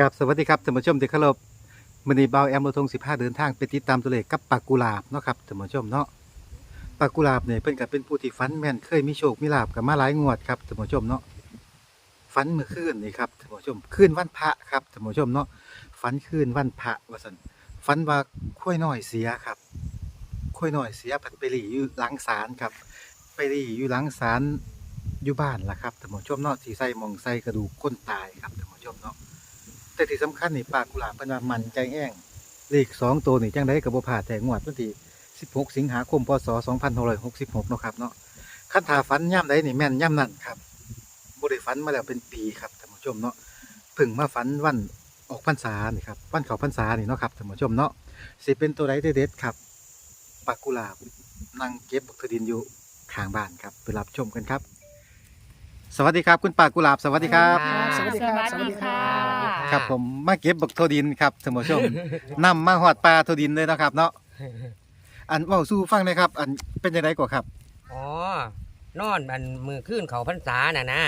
กับสวัสดีครับท่านผู้ชมที่เคารพมือนีเบาแอมโลทง15เดินทางไปติดตามตัวเลขกับปากกุหลาบเนาะครับท่านผู้ชมเนาะปากกุหลาบเนี่ยเพิ่นก็เป็นผู้ที่ฝันแม่นเคยมีโชคมีลาบกับมาหลายงวดครับท่านผู้ชมเนาะฝันเมื่อคืนนี่ครับท่านผู้ชมคืนวันพระครับท่านผู้ชมเนาะฝันคืนวันพระว่าซั่นฝันว่าข้อยน้อยเสียครับข้อยน้อยเสียผัดไปหลีอยู่หลังศาลครับ ไปหลีอยู่หลังศาลอยู่บ้านล่ะครับท่านผู้ชมเนาะที่ใส่มองใส่กระดูกคนตายครับท่านผู้ชมเนาะ แต่ที่สำคัญนี่ปลากุหลาบเพิ่นว่ามันใจแอ้งเลขสองตัวนี่จังได้ก็บ่พลาแต่งวดวันที่16 สิงหาคม พศ 2566เนาะครับเนาะคันถ้าฝันย่ำใดนี่แม่นย่ำนั่นครับบ่ได้ฝันมาแล้วเป็นปีครับท่านผู้ชมเนาะพิ่งมาฝันวันออกพรรษานี่ครับวันเขาพรรษานี่เนาะครับท่านผู้ชมเนาะสิเป็นตัวใดเด็ดครับปลากุหลาบนั่งเก็บบักทดินอยู่ข้างบ้านครับไปรับชมกันครับ สวัสดีครับคุณปากุหลาบสวัสดีครับ สวัสดีครับสวัสดีค่ะ ครับผมมาเก็บบักโทดินครับท่านผู้ชมนำมาหอดปลาโทดินเลยเนาะครับ เนาะอันเว้าสู้ฟังหนะครับ อันเป็นยังไงกว่าครับอ๋อนอนมันมือขึ้นเขาพรรษาน่ะนะ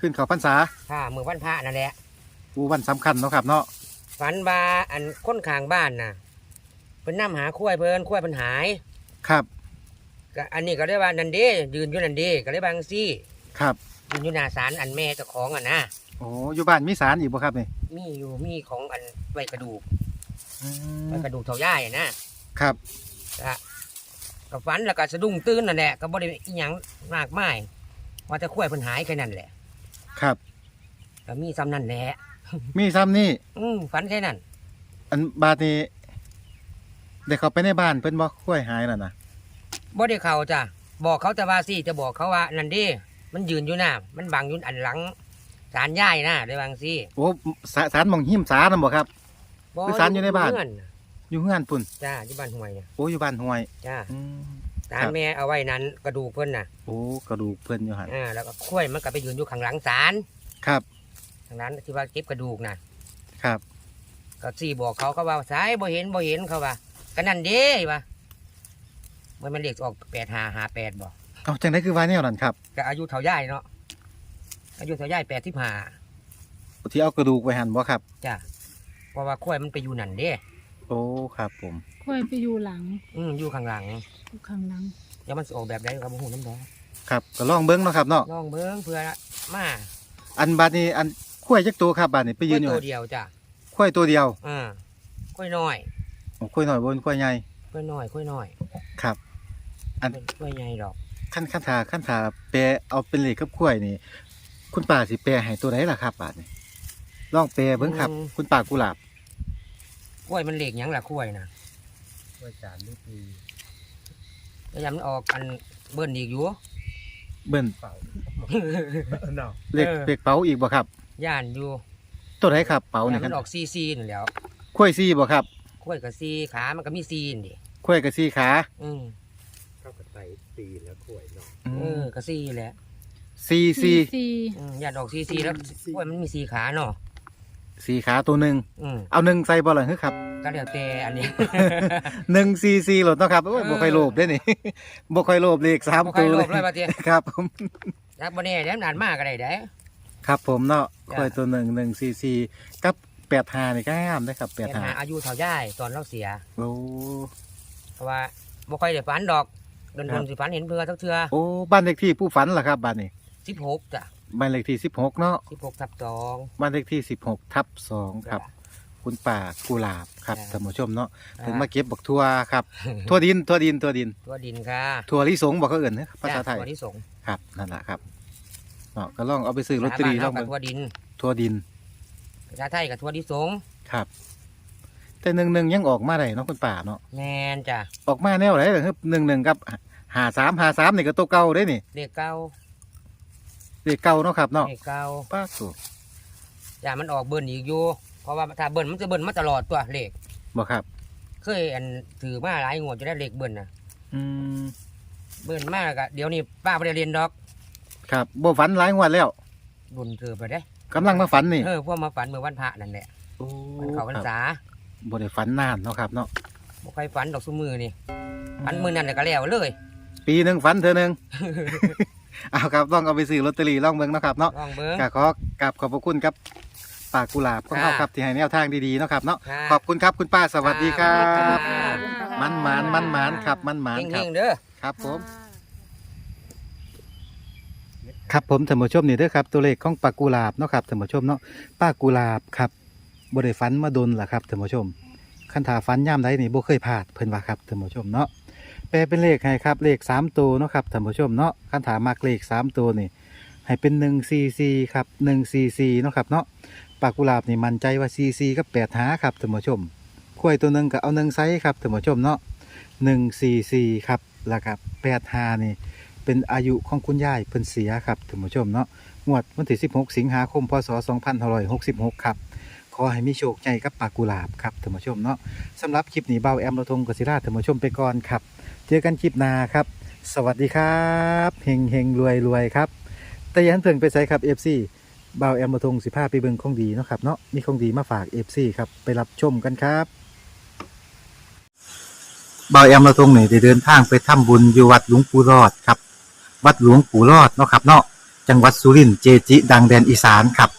ขึ้นเขาพรรษาค่ะมือวันพระนั่นแหละอูวันสำคัญเนาะครับเนาะฝันว่าอันค้นข้างบ้านน่ะเพิ่นนํหาคุ้ยเพิ่นคุ้ยเพิ่นหายครับก็อันนี้ก็ได้ว่านันเด้ยืนอยู่นันเด้ก็เลยบาจังซี่ ครับยืนอยู่หน้าศาลอันแม่เจ้าของอะนะ โอ้อยู่บ้านมีสารอีกบ่ครับนี่มีอยู่มีของอันไว้กระดูกอืมไว้กระดูกเท่าย่ายอะนะ ครับก็ก็ฝันแล้วก็สะดุ้งตื่นนั่นแหละก็บ่ได้อีหยังมากมายว่าแต่คุ้ยเพิ่นหายแค่นั้นแหละครับ ก็มีซ้ำนั่นแหละมีซ้ำนี่อืมฝันแค่นั้นอันบาดนี้เด็กเขาไปในบ้านเพิ่นบ่ค่อยหายน่ะนะบ่ได้เข้าจ้ะบอกเขาแต่ว่าสิจะบอกเขาว่านั่นเดิมันยืนอยู่น่ะมันบังอยู่อันหลัง ศาลย่ายน่ะได้บางสิโอ้สาสารหมองหิมสารน่ะบ่ครับบ่คือศาลอยู่ในบ้านเฮือน่ะอยู่เฮือนปุ่นจ้าอยู่บ้านห้วยน่ะโอ้อยู่บ้านห้วยจ้าอืมศาครัลบแม่เอาไว้นั้นกระดูกเพิ่นน่ะโอ้กระดูกเพิ่นอยู่หั่นอ่าแล้วก็ข้วยมันก็ไปยืนอยู่ข้างหลังศาลครับทางนั้นที่ว่าเก็บกระดูกน่ะ ครับ ก็สิบอกเขาเขาว่าสายบ่เห็นบ่เห็นเขาว่าก็นั่นเด้ว่ามันมันเลขออก8558บ่เอาจังไดคือว่าแนวนั้นครับก็อายุเท่าย่ายเนาะ อายุเท่าย่าย85ที่เอากระดูกไว้หั่นบ่ครับ จ้ะเพราะว่าข้วยมันไปอยู่นั่นเด้โอ้ครับผม ค่อยไปอยู่หลังอืมอยู่ข้างหลังอยู่ข้างหลังอย่ามันสิออกแบบใดกับหูน้ำดอกครับก็ลองเบิ้งเนาะครับเนาะลองเบิ้งเพื่อมาอันบาดนี้อันข้วยจักตัวครับบาดนี้ไปยืนอยู่ตัวหั่นเดียวจ้ะข้วยตัวเดียวอ่าค่อยน้อยโอ้ข้วยน้อยบนข้วยใหญ่ค่อยน้อยค่อยน้อยครับ อันเป็นค่อยใหญ่ดอกขั้นขั้นถาขั้นถาแปลเอาเป็นเลขกับข้วยนี่ คุณป้าสิแปลให้ตัวไหนล่ะครับบาดนี้ลองแปลเบิ้งครับคุณป้ากุหลาบกล้วยมันเหล็กหยังล่ะกล้วยนะข้วยจานลูกปีแล้วยามมันออกอันเบิ้นอีกอยู่ เบิ้นเป่าเลขเออ เลขเป๋าอีกบ่ครับ ย่านอยู่ตัวไหนครับเป๋าย่านี่นคมัรับนออกซีซีนั่นแหล้วข้วยซี่บ่ครับกล้วยกับซีขามันก็มีซีนดิข้วยกับซี่ขาอืมเข้ากับไตตีแล้วขวยเนาะอืเอมอก็ซีแหละ ซี่ซี่สี่อืมย่านออกซีซีแล้วกล้วยมันมีซีขาเนาะซี่ขาตัวหนึ่งอืมเอาหนึ่งใส่บ่ล่ะฮึครับก็แล้วแต่อันนี้ หนึ่งซีซีโหลดเนาะครับโอ้ยเออ บ่ค่อยโลภเด้นี่ บ่ค่อยโลภเลขสามบ่ค่ตัอยวโลเลภเลยยว่าติครับผมจักบ่แน่เดี๋ยวมันอ่านมากก็ได้เด้ ครับผมเนาะจ้ะ ค่อยตัวหนึ่งหนึ่งซีซีกับแปดหานี่ก็งามนะครับแปเป็ดนหาหาอายุเท่าย่ายตอนเราเสีย โอ้ เพราะว่าบ่ค่อยได้ฝันดอกเดินครับนสิฝันเห็นเพื่อทักเทือโอ้บ้านเลขที่ผู้ฝันล่ะครับบ้านนี้ สิบหกจ้ะบ้านเลขที่สิบหกเนาะสิบหกทับสองบ้านเลขที่สิบหกทับสองครับคุณป่ากุหลาบครับจ้ะ ท่านผู้ชมเนาะจ้ะถึงมาเก็บบักทั่วครับทั่วดินทั่วดินทั่วดินตัวดินค่ะทั่วลิสงบอกเขาเอื่นนะภาษาไทยจ้ะตัวที่สงครับนั่นแหละครับเนาะก็ลองเอาไปซื้อลอตเตอรี่ลลอองงเบิ่งตัวดินทั่วดินภาษาไทยกับตัวที่สงครับ แต่หนึ่งหนึ่งยังออกมาได้เนาะคุณป่าเนาะแมนจ้ะออกมาแนวไหนเหรอครับหนึ่งหนึ่งกับหาสามหาสามนี่ก็ตัวเก่าได้นี่ เลขเก้า เลขเก่าเนาะครับเนาะเลขเก้าป้าสูอย่ามันออกเบิ้ลอีกอยู่เพราะว่าถ้าเบิ้ลมันจะเบิ้ลมาตลอดตัวเลขบอกครับเคยอันถือมาหลายงวดจะได้เลขเบิ้ลนะอืมเบิ้ลมากอะเดี๋ยวนี้ป้าไปเรียนดอกครับบ่ฝันหลายงวดแล้วดุนเถือไปได้กำลังมาฝันนี่เออพวกมาฝันเมื่อวันพระนั่นแหละโอ้มันเขาพรรครับษาบ่ได้ฝันนานเนาะครับเนาะบ่ค่อยฝันดอกซุมือนี่ฝันมือนั่นแหละก็แล้วเลย ปีหนึ่งฝันเธอหนึ่ง เอาครับลองเอาไปซื้อลอตเตอรี่ลองเบิ่งเนาะครับเนาะลองเบิ้ง ก็ขอกราบขอบพระคุณครับป่ากุหลาบของเขาค่ะครับที่ให้แนวทางดีๆเนาะครับเนาะค่ะขอบคุณครับคุณป้าสวัสดีครับค่ะมันหมานมันหมานครับมันหมานคเฮรับงๆเด้อ ครับผม ครับผมท่านผู้ชมนี่เด้อครับตัวเลขของปลากุหลาบเนาะครับท่านผู้ชมเนาะป้ากุหลาบครับบ่ได้ฝันมาดนล่ะครับท่านผู้ชมคันถาฝันย่ามใดนี่บ่เคยพลาดเพิ่นว่าครับท่านผู้ชมเนาะแปลเป็นเลขให้ครับ เลข3ตัวเนาะครับท่านผู้ชมเนาะคันถามักเลข3ตัวนี่ให้เป็น144ครับ144เนาะครับเนาะปากกุหลาบนี่มั่นใจว่า44กับ8หาครับท่านผู้ชมข้อยตัวหนึ่งก็เอา1ไซส์ครับท่านผู้ชมเนาะ144ครับแล้วก็8หานี่เป็นอายุของคุณยายเพิ่นเสียครับท่านผู้ชมเนาะงวดวันที่ 16 สิงหาคม พศ 2566 ครับ ขอให้มีโชคใหญ่กับปากกุหลาบครับท่านผู้ชมเนาะสำหรับคลิปนี้เบาแอมระทงกศิราท่านผู้ชมไปก่อนครับ เจอกันคลิปหน้าครับ สวัสดีครับเฮงเฮงรวยรวยครับ แต่ยันเพิ่งไปใส่ครับ FC เบาแอมระทงสิพาไปเบิงของดีเนาะครับเนาะมีของดีมาฝาก FC ครับไปรับชมกันครับเบาแอมระทงนี่ได้เดินทางไปทำบุญอยู่วัดหลวงปู่รอดครับ วัดหลวงปู่รอดเนาะครับเนาะจังหวัดสุรินทร์เจจิ ดังแดนอีสานครับ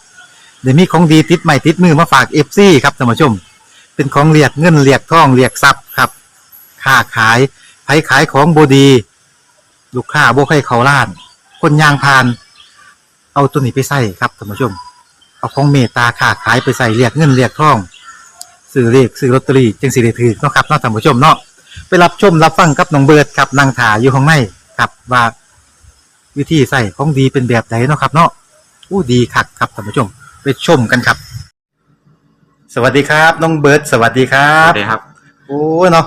เดี๋ยวมีของดีติดใหม่ติดมือมาฝากเอฟซีครับท่านผู้ชม เป็นของเรียกเงินเรียกทองเรียกทรัพย์ครับค้าขาย ไผขายของบดี ลูกค้าบ่ให้เขาล้าน คนยางพาน เอาตัวนี้ไปใส่ครับท่านผู้ชม เอาของเมตตาค้าขายไปใส่เรียกเงินเรียกทองซื้อเรียกซื้อลอตเตอรี่จึงสิได้ถือเนาะครับเนาะท่านผู้ชมเนาะไปรับชมรับฟังกับน้องเบิร์ดครับนางถาอยู่ข้างในครับว่าวิธีใส่ของดีเป็นแบบไหนเนาะครับ เนาะอู้ดีคักครับท่านผู้ชม ไปชมกันครับ สวัสดีครับ น้องเบิร์ดสวัสดีครัครับบสวัสดีครับ โอ้เนาะ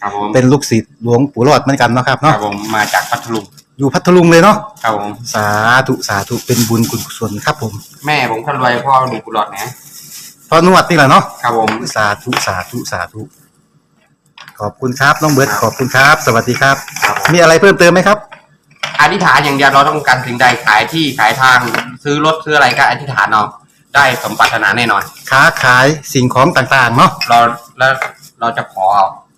ครับผมเป็นลูกศิษย์หลวงปู่รอดเหมือนกันเนาะครับครัเนาะบผมมาจากพัทลุงอยู่พัทลุงเลยเนาะครับผมสาธุสาธุเป็นบุญกุศลครับผมแม่ผมคนรวยพ่อหนุ่มกุหลาบนะพอนวดนี่แหละเนาะครับผม สาธุสาธุสาธุขอบคุณครับน้องเบิร์ดขอบคุณครับ สวัสดีครับ ครับผม มีอะไรเพิ่มเติมไหมครับ อธิษฐานอย่างเดียวเราต้องการสิ่งใดขายที่ขายทางซื้อรถซื้ออะไรก็อธิษฐานเอาได้สมปรารถนาแน่นอน ค้าขายสิ่งของต่างๆเนาะเราแล้วเราจะขอเอา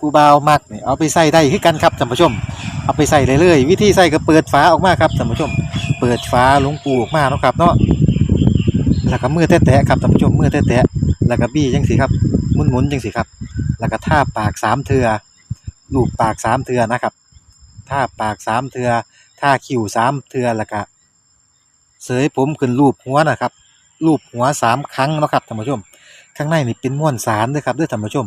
ผู้บ่าวมักเนี่ยเอาไปใส่ได้คือกันครับท่านผู้ชม เอาไปใส่เลยเลยวิธีใส่ก็เปิดฝาออกมาครับท่านผู้ชม เปิดฝาหลวงปูออกมาเนาะครับเนาะแล้วก็มือแตะๆครับท่านผู้ชมมือแตะๆแล้วก็บี้จังสิครับหมุนๆจังสิครับ แล้วก็ท่าปากสามเทือรูปปากสามเทือนะครับถ้าปากสามเทือถ้าคิ้วสามเทือแล้วก็เสยผมขึ้นรูปหัวนะครับรูปหัวสามครั้งเนาะครับท่านผู้ชม ข้างในนี่เป็นม้วนสารด้อครับด้อท่านผู้ชม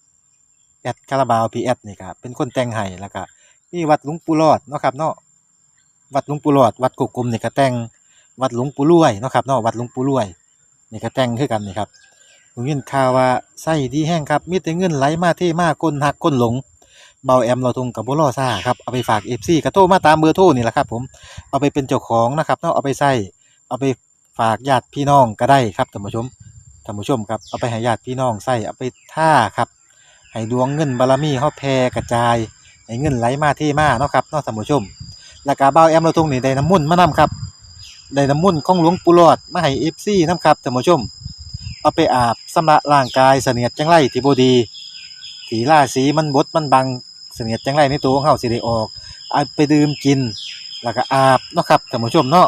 แอดคาราบาวพีแอดนี่ครับเป็นคนแต่งให้แล้วก็มีวัดหลวงปู่รอดเนาะครับเนาะวัดหลวงปู่รอด วัดกุกกลมนี่ก็แต่งวัดหลวงปู่รวยเนาะครับเนาะวัดหลวงปู่รวยนี่ก็แต่งคือกันนี่ครับผมยินข่าวว่าไส้ดีแห้งครับมีแต่เงินไหลมาเทมาคนหักคนหลงเบาแอมเราทงกับบ่รอซ่าครับเอาไปฝาก FC ก็โทมาตามเบอร์โทรนี่แหละครับ ผมเอาไปเป็นเจ้าของนะครับเนาะเอาไปใส่เอาไปฝากญาติพี่น้องก็ได้ครับท่านผู้ชมท่านผู้ชมครับเอาไปให้ญาติพี่น้องใส่เอาไปท่าครับ ให้ดวงเงินบารมีเฮาแผ่กระจายให้เงินไหลมาเทมาเนาะครับเนาะท่านผู้ชมแล้วก็บ่าวแอมเราตรงนี้ได้น้ำมุ่นมานํครับได้น้ำมุ่นของหลวงปู่หลอดมาให้ FC นํครับท่านผู้ชม เอาไปอาบสำระร่างกายเสนียดจังไรที่บดีที่าศีมันบดมันบังเสนียดจังไรในตัวของเฮาสิได้ออกเอาไปดื่มกิน แล้วก็อาบเนาะครับท่านผู้ชมเนาะ